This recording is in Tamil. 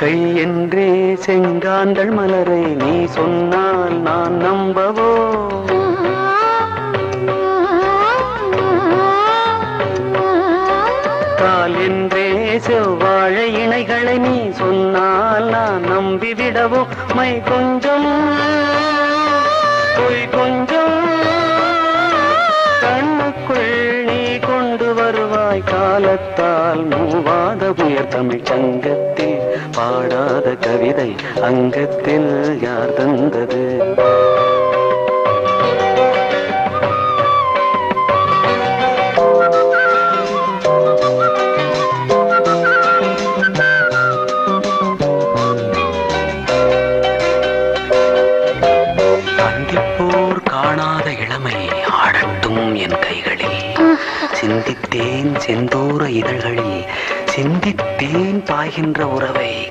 கை என்றே செங்காந்தள் மலரை நீ சொன்னால் நான் நம்பவோ? கால் என்றே செவ்வாழை இணைகளை நீ சொன்னால் நான் நம்பிவிடவோ? மை கொஞ்சம் வருவாய் காலத்தால் மூவாத உயர் தமிழ் சங்கத்தில் பாடாத கவிதை அங்கத்தில் யார் தந்தது? அந்திப்போர் காணாத இளமை ஆடட்டும் என் கைகளில். சிந்தித்தேன் செந்தூர இதழ்களில் சிந்தித்தேன் பாய்கின்ற உறவை.